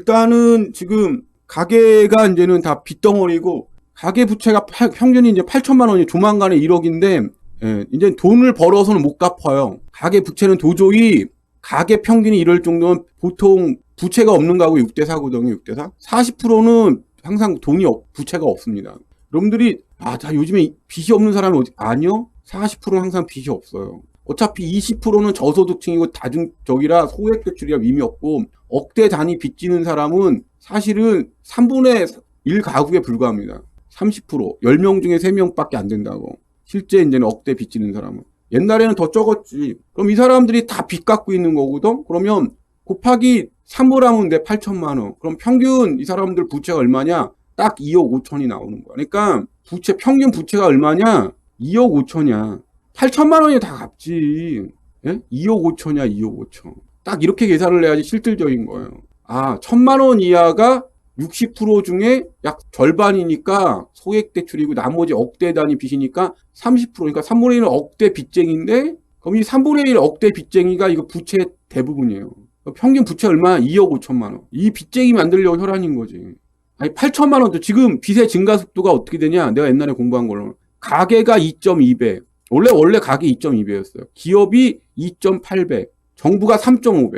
일단은 지금 가게가 이제는 다 빚덩어리고 가계 부채가 팔- 평균이 이제 8천만 원이 조만간에 1억인데 예, 이제 돈을 벌어서는 못 갚아요. 가계 부채는 도저히 가계 평균이 이럴 정도면 보통 부채가 없는 가구 6대 4거든요. 6대 4. 40%는 항상 돈이 없, 부채가 없습니다. 여러분들이 아, 자 요즘에 빚이 없는 사람이 어디 아니요. 40%는 항상 빚이 없어요. 어차피 20%는 저소득층이고 다중적이라 소액 대출이라 의미 없고 억대 단위 빚지는 사람은 사실은 3분의 1 가구에 불과합니다. 30% 10명 중에 3명밖에 안 된다고. 실제 이제는 억대 빚지는 사람은. 옛날에는 더 적었지. 그럼 이 사람들이 다 빚 갖고 있는 거거든? 그러면 곱하기 3을 하면 돼 8천만 원. 그럼 평균 이 사람들 부채가 얼마냐? 딱 2억 5천이 나오는 거야. 그러니까 부채 평균 부채가 얼마냐? 2억 5천이야. 8천만 원이 다 갚지. 예? 2억 5천이야, 2억 5천. 딱 이렇게 계산을 해야지 실질적인 거예요. 아, 천만 원 이하가 60% 중에 약 절반이니까 소액 대출이고 나머지 억대 단위 빚이니까 30% 그러니까 3분의 1은 억대 빚쟁인데 그럼 이 3분의 1 억대 빚쟁이가 이거 부채 대부분이에요. 평균 부채 얼마야? 2억 5천만 원. 이 빚쟁이 만들려고 혈안인 거지. 아니 8천만 원도 지금 빚의 증가 속도가 어떻게 되냐? 내가 옛날에 공부한 걸로 가계가 2.2배. 원래 원래 가계 2.2배였어요. 기업이 2.8배. 정부가 3.5배.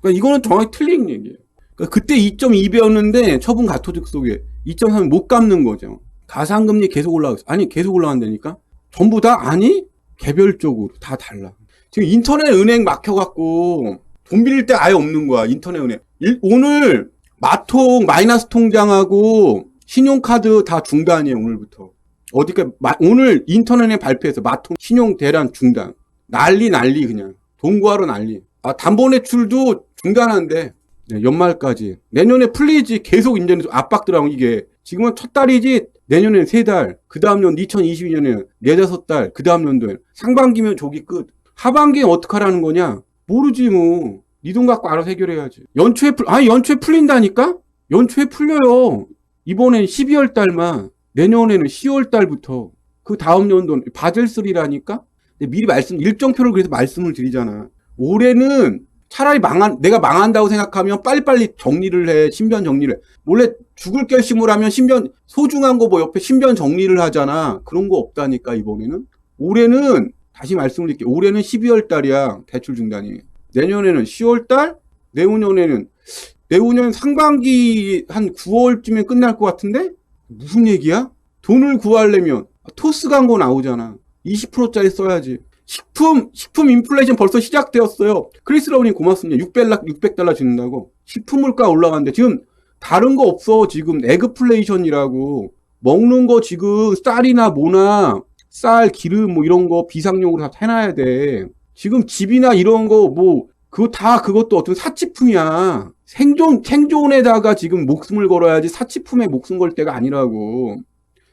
그러니까 이거는 정확히 틀린 얘기예요. 그러니까 그때 2.2배였는데 처분 가토득 속에 2.3은 못 갚는 거죠. 가상금리 계속 올라가고 아니 계속 올라간다니까? 전부 다 아니 개별적으로 다 달라. 지금 인터넷 은행 막혀갖고 돈 빌릴 때 아예 없는 거야 인터넷 은행. 일- 오늘 마통 마이너스 통장하고 신용카드 다 중단이에요 오늘부터. 어디까 마- 오늘 인터넷에 발표해서 마통 신용 대란 중단. 난리 난리 그냥 돈 구하러 난리. 아 담보 대출도 중단한대. 네, 연말까지. 내년에 풀리지 계속 이제는 압박 들어가고 이게 지금은 첫 달이지 내년엔 세 달, 그 다음 년 2022년에는 네다섯 달, 그 다음 년도에 상반기면 조기 끝. 하반기에 어떡하라는 거냐? 모르지 뭐. 네 돈 갖고 알아서 해결해야지. 연초에 풀, 아니 연초에 풀린다니까? 연초에 풀려요. 이번엔 12월 달만, 내년에는 10월 달부터 그 다음 연도는 바젤스리라니까? 근데 미리 말씀, 일정표를 그래서 말씀을 드리잖아. 올해는 차라리 망한, 내가 망한다고 생각하면 빨리빨리 정리를 해, 신변 정리를 해. 원래 죽을 결심을 하면 신변, 소중한 거 뭐 옆에 신변 정리를 하잖아. 그런 거 없다니까, 이번에는. 올해는, 다시 말씀을 드릴게요. 올해는 12월 달이야, 대출 중단이. 내년에는 10월 달? 내후년에는, 내후년 상반기 한 9월쯤에 끝날 것 같은데? 무슨 얘기야? 돈을 구하려면, 토스 광고 나오잖아. 20%짜리 써야지. 식품, 식품 인플레이션 벌써 시작되었어요. 크리스 라우님 고맙습니다. 600달러, 600달러 주는다고. 식품 물가 올라가는데 지금 다른 거 없어. 지금 에그플레이션이라고. 먹는 거 지금 쌀이나 뭐나 쌀, 기름 뭐 이런 거 비상용으로 다 해놔야 돼. 지금 집이나 이런 거 뭐 그거 다 그것도 어떤 사치품이야. 생존, 생존에다가 지금 목숨을 걸어야지 사치품에 목숨 걸 때가 아니라고.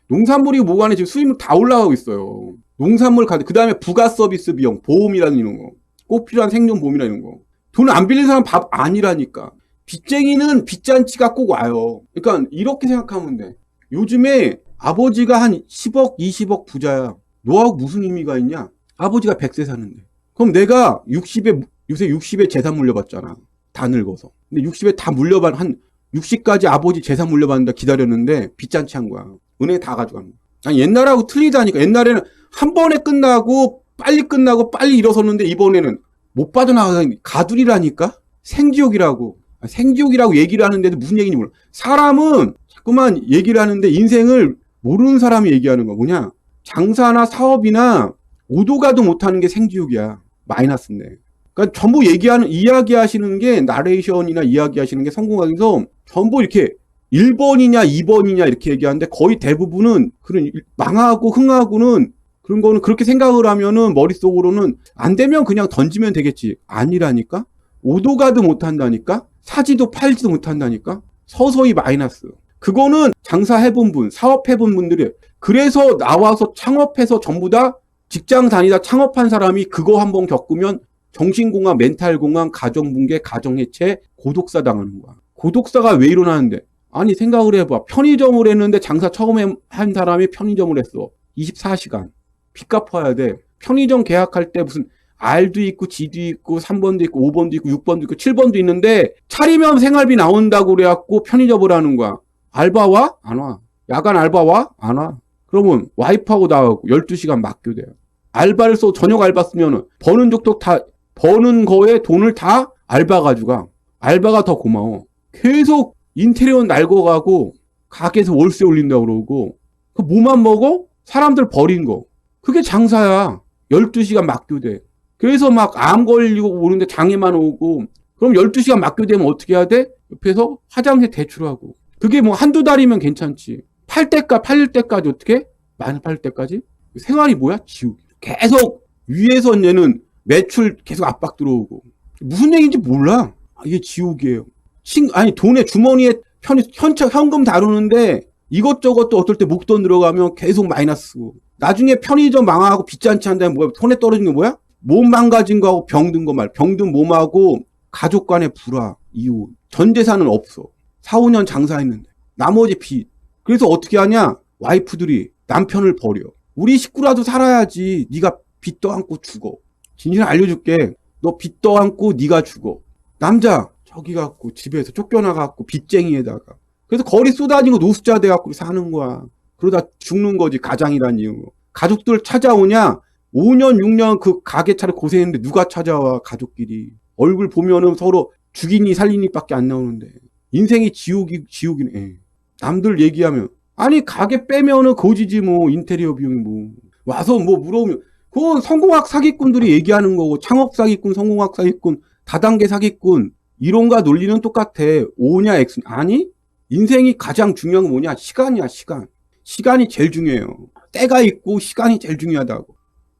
농산물이 뭐간에 지금 수입물 다 올라가고 있어요. 농산물 가격, 그 다음에 부가 서비스 비용, 보험이라는 이런 거. 꼭 필요한 생존 보험이라 이런 거. 돈 안 빌린 사람 밥 아니라니까. 빚쟁이는 빚잔치가 꼭 와요. 그러니까 이렇게 생각하면 돼. 요즘에 아버지가 한 10억, 20억 부자야. 너하고 무슨 의미가 있냐? 아버지가 100세 사는데. 그럼 내가 60에, 요새 60에 재산 물려받잖아. 다 늙어서. 근데 60에 다 물려받, 한 60까지 아버지 재산 물려받는다 기다렸는데 빚잔치 한 거야. 은행 다 가져간 거야. 아니, 옛날하고 틀리다니까. 옛날에는 한 번에 끝나고 빨리 끝나고 빨리 일어섰는데 이번에는 못 빠져나가니 가두리라니까? 생지옥이라고. 아, 생지옥이라고 얘기를 하는데도 무슨 얘기인지 몰라. 사람은 자꾸만 얘기를 하는데 인생을 모르는 사람이 얘기하는 거 뭐냐? 장사나 사업이나 오도가도 못하는 게 생지옥이야. 마이너스인데. 그러니까 전부 얘기하는, 이야기하시는 게 나레이션이나 이야기하시는 게 위해서 전부 이렇게 1번이냐 2번이냐 이렇게 얘기하는데 거의 대부분은 그런 일- 망하고 흥하고는 그런 거는 그렇게 생각을 하면은 머릿속으로는 안 되면 그냥 던지면 되겠지. 아니라니까? 오도 가도 못 한다니까? 사지도 팔지도 못 한다니까? 서서히 마이너스. 그거는 장사해본 분, 사업해본 분들이 그래서 나와서 창업해서 전부 다 직장 다니다 창업한 사람이 그거 한번 겪으면 정신공황, 멘탈공황, 가정붕괴, 가정해체, 고독사 당하는 거야. 고독사가 왜 일어나는데? 아니 생각을 해봐. 편의점을 했는데 장사 처음에 한 사람이 편의점을 했어. 24시간. 빚 갚아야 돼. 편의점 계약할 때 무슨 R도 있고 G도 있고 3번도 있고 5번도 있고 6번도 있고 7번도 있는데 차리면 생활비 나온다고 그래갖고 편의점을 하는 거야. 알바 와? 안 와. 야간 알바 와? 안 와. 그러면 와이프하고 나가고 12시간 맡겨대요. 알바를 써 저녁 알바 쓰면은 버는 적도 다 버는 거에 돈을 다 알바 가져가. 알바가 더 고마워. 계속 인테리어 날고가고 가게에서 월세 올린다고 그러고 그 뭐만 먹어? 사람들 버린 거. 그게 장사야. 12시간 맡겨대. 그래서 막 암 걸리고 오는데 장애만 오고 그럼 12시간 맡겨대면 어떻게 해야 돼? 옆에서 화장실 대출하고. 그게 뭐 한두 달이면 괜찮지. 팔 때까 팔릴 때까지 어떻게? 팔릴 때까지? 생활이 뭐야? 지옥. 계속 위에서 얘는 매출 계속 압박 들어오고. 무슨 얘기인지 몰라. 아, 이게 지옥이에요. 친, 아니, 돈에 주머니에 현, 현차, 현금 다루는데 이것저것 또 어떨 때 목돈 들어가면 계속 마이너스고. 나중에 편의점 망하고 빚잔치 한다면 뭐야? 손에 떨어진 게 뭐야? 몸 망가진 거하고 병든 거 말. 병든 몸하고 가족 간의 불화, 이혼. 전 재산은 없어. 4, 5년 장사했는데. 나머지 빚. 그래서 어떻게 하냐? 와이프들이 남편을 버려. 우리 식구라도 살아야지. 네가 빚 떠안고 죽어. 진실 알려줄게. 너 빚 떠안고 네가 죽어. 남자 저기 갖고 집에서 쫓겨나 갖고 빚쟁이에다가. 그래서 거리 쏟아지고 노숙자 돼 갖고 사는 거야. 그러다 죽는 거지 가장이란 이유로. 가족들 찾아오냐? 5년 6년 그 가게 차를 고생했는데 누가 찾아와 가족끼리. 얼굴 보면은 서로 죽이니 살리니밖에 안 나오는데. 인생이 지옥이 지옥이네. 남들 얘기하면 아니 가게 빼면은 거지지 뭐 인테리어 비용이 뭐 와서 뭐 물어보면 그건 성공학 사기꾼들이 얘기하는 거고 창업 사기꾼 성공학 사기꾼 다단계 사기꾼 이론과 논리는 똑같아. O냐 X 아니 인생이 가장 중요한 건 뭐냐? 시간이야 시간. 시간이 제일 중요해요. 때가 있고 시간이 제일 중요하다고.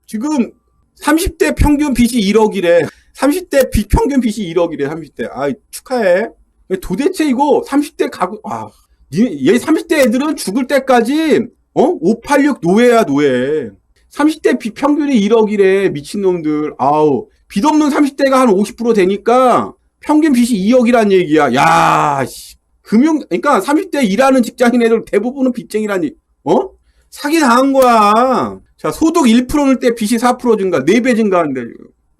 지금 30대 평균 빚이 1억이래. 30대 빚 평균 빚이 1억이래 30대. 아 축하해. 도대체 이거 30대 가구 아 니- 얘 30대 애들은 죽을 때까지 어? 586 노예야 노예. 30대 빚 평균이 1억이래 미친놈들. 아우 빚 없는 30대가 한 50% 되니까 평균 빚이 2억이란 얘기야. 야 씨. 금융 그러니까 30대 일하는 직장인 애들 대부분은 빚쟁이란 얘기. 어? 사기 당한 거야. 자 소득 1%일 때 빚이 4% 증가, 4배 증가한대.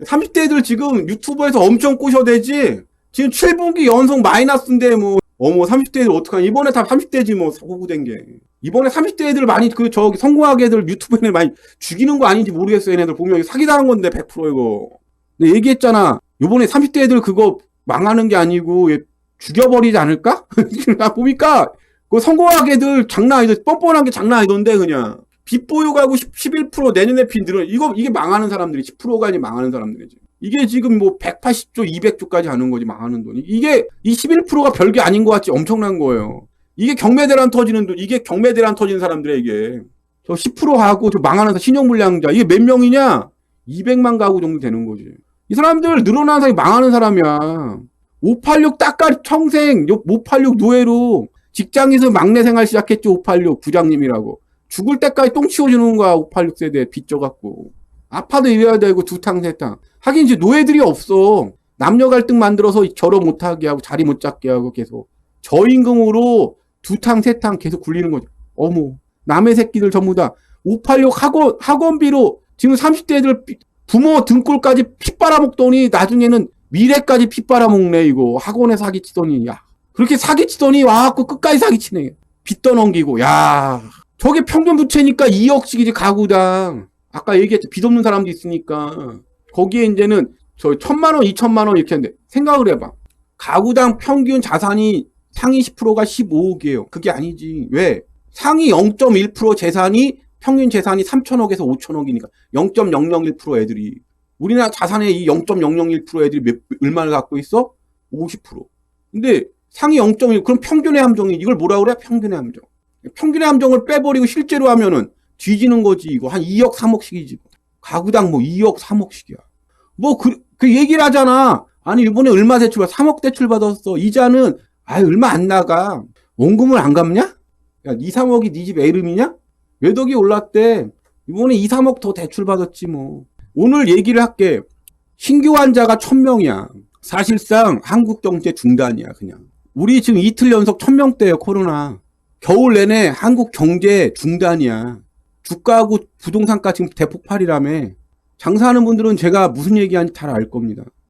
30대 애들 지금 유튜브에서 엄청 꼬셔대지. 지금 7분기 연속 마이너스인데 뭐 어머 30대 애들 어떡하냐 이번에 다 30대지 뭐 호구된 게 이번에 30대 애들 많이 그 저기 성공하게 애들 유튜브 애들 많이 죽이는 거 아닌지 모르겠어 얘네들 보면 사기당한 건데 100% 이거. 근데 얘기했잖아. 요번에 30대 애들 그거 망하는 게 아니고 얘 죽여버리지 않을까? 나 보니까 그 성공하게 애들 장난 아니다. 뻔뻔한 게 장난 아니던데 그냥. 빚 보유가고 11% 내년에 빚 늘어. 이거 이게 망하는 사람들이 10%가 아니 망하는 사람들이지 이게 지금 뭐 180조, 200조까지 하는 거지 망하는 돈이. 이게 이 11%가 별게 아닌 것 같지 엄청난 거예요. 이게 경매대란 터지는 돈, 이게 경매대란 터지는 사람들의 이게. 저 10% 하고 저 망하는 사- 신용불량자 이게 몇 명이냐? 200만 가구 정도 되는 거지. 이 사람들 늘어나는 사람이 망하는 사람이야. 586 따까리 평생 586 노예로 직장에서 막내 생활 시작했죠 586 부장님이라고. 죽을 때까지 똥 치워주는 거야 586 세대 빚져갖고. 아파도 이래야 되고 두탕 세탕. 하긴 이제 노예들이 없어. 남녀 갈등 만들어서 결혼 못하게 하고 자리 못 잡게 하고 계속 저임금으로 두 탕 세 탕 계속 굴리는 거죠. 어머 남의 새끼들 전부 다 586 학원 학원비로 지금 30대 애들 피- 부모 등골까지 피 빨아먹더니 나중에는 미래까지 피 빨아먹네 이거. 학원에 사기치더니. 야 그렇게 사기치더니 와갖고 끝까지 사기치네. 빚 떠넘기고. 야 저게 평균 부채니까 2억씩이지 가구당. 아까 얘기했죠. 빚 없는 사람도 있으니까. 거기에 이제는 저 천만 원, 이천만 원 이렇게 하는데 생각을 해봐. 가구당 평균 자산이 상위 10%가 15억이에요. 그게 아니지. 왜? 상위 0.1% 재산이 평균 재산이 3천억에서 5천억이니까 0.001% 애들이 우리나라 자산의 이 0.001% 애들이 몇, 얼마를 갖고 있어? 50%. 근데 상위 0.1 그럼 평균의 함정이 이걸 뭐라 그래? 평균의 함정. 평균의 함정을 빼버리고 실제로 하면은 뒤지는 거지 이거 한 2억 3억씩이지. 가구당 뭐 2억 3억씩이야. 뭐그그 얘기를 하잖아. 아니 이번에 얼마 대출 받 3억 대출 받았어. 이자는 아 얼마 안 나가. 원금을 안 갚냐? 야 2, 3억이 네 집 애름이냐? 외덕이 올랐대. 이번에 2, 3억 더 대출 받았지 뭐. 오늘 얘기를 할게. 신규 환자가 1000명이야. 사실상 한국 경제 중단이야 그냥. 우리 지금 이틀 연속 1000명대예요 코로나. 겨울 내내 한국 경제 중단이야. 주가하고 부동산가 지금 대폭발이라며. 장사하는 분들은 제가 무슨 얘기하는지 잘 알 겁니다.